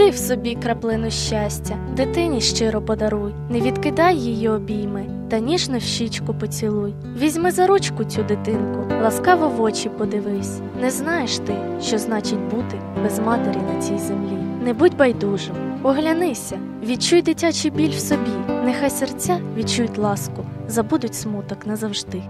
Знайди в собі краплину щастя, дитині щиро подаруй, не відкидай її обійми, та ніжно в щічку поцілуй. Візьми за ручку цю дитинку, ласкаво в очі подивись. Не знаєш ти, що значить бути без матері на цій землі. Не будь байдужим, оглянися, відчуй дитячий біль в собі, нехай серця відчують ласку, забудуть смуток назавжди.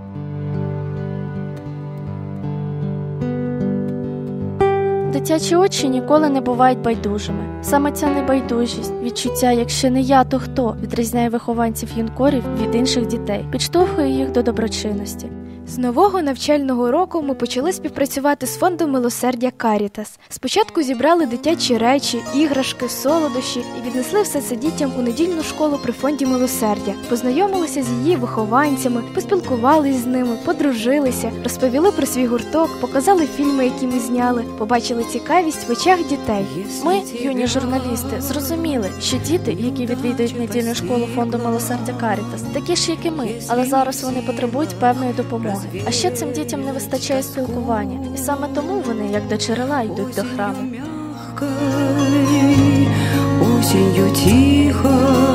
Дитячі очі ніколи не бувають байдужими. Саме ця небайдужість, відчуття, якщо не я, то хто відрізняє вихованців юнкорів від інших дітей, підштовхує їх до доброчинності. З нового навчального року ми почали співпрацювати з фондом милосердя Карітас. Спочатку зібрали дитячі речі, іграшки, солодощі і віднесли все це дітям у недільну школу при фонді милосердя. Познайомилися з її вихованцями, поспілкувалися з ними, подружилися, розповіли про свій гурток, показали фільми, які ми зняли, побачили цікавість в очах дітей. Ми, юні журналісти, зрозуміли, що діти, які відвідують недільну школу фонду милосердя Карітас, такі ж, як і ми, але зараз вони потребують певної допомоги. А ще цим дітям не вистачає спілкування, і саме тому вони, як до джерела, йдуть до храму. Осенью тихой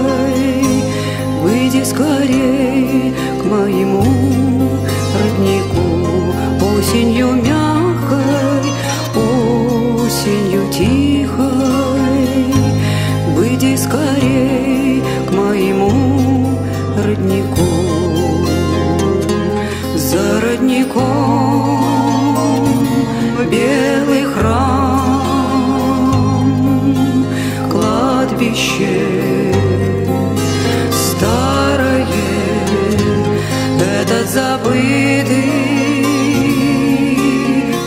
За родником белый храм Кладбище старое Этот забытый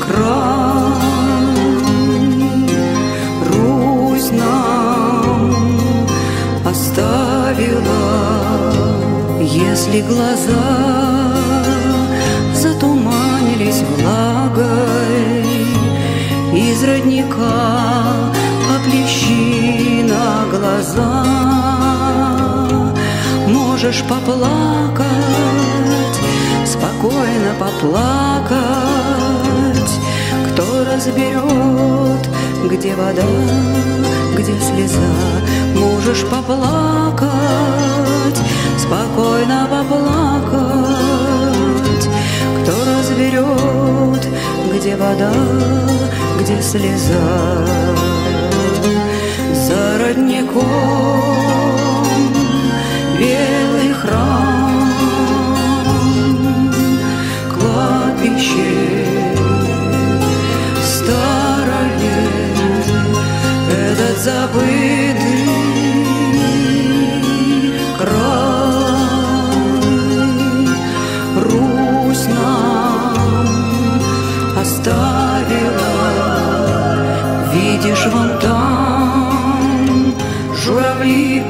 край Русь нам оставила Если глаза затуманились влагой. Из родника поплещи на глаза. Можешь поплакать, спокойно поплакать. Кто разберет, где вода, где слеза? Можешь поплакать, где вода, где слеза. За родником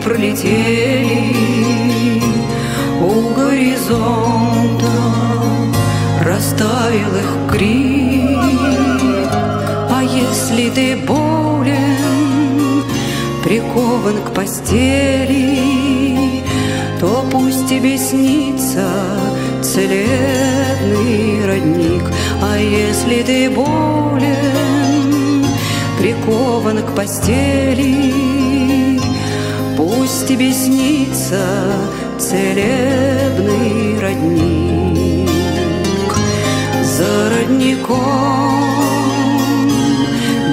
пролетели У горизонта растаял их крик. А если ты болен, прикован к постели То пусть тебе снится целебный родник. А если ты болен, прикован к постели Пусть тебе снится целебный родник. За родником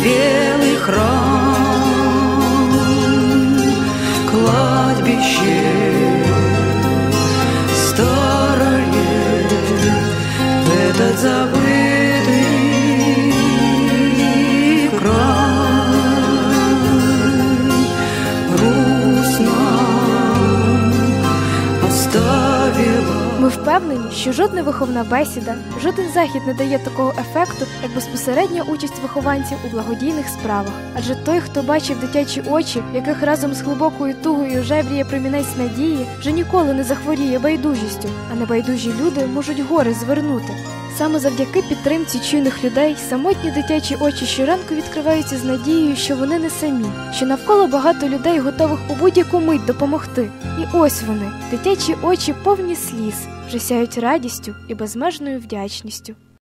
белый храм Кладбище старое. Этот забытый Ми впевнені, що жодна виховна бесіда, жоден захід не дає такого ефекту, як безпосередня участь вихованців у благодійних справах. Адже той, хто бачив дитячі очі, яких разом з глибокою тугою жевріє промінець надії, вже ніколи не захворіє байдужістю, а небайдужі люди можуть гори звернути. Саме завдяки підтримці чуйних людей самотні дитячі очі щоранку відкриваються з надією, що вони не самі, що навколо багато людей готових у будь-яку мить допомогти. І ось вони, дитячі очі повні сліз, вже сяють радістю і безмежною вдячністю.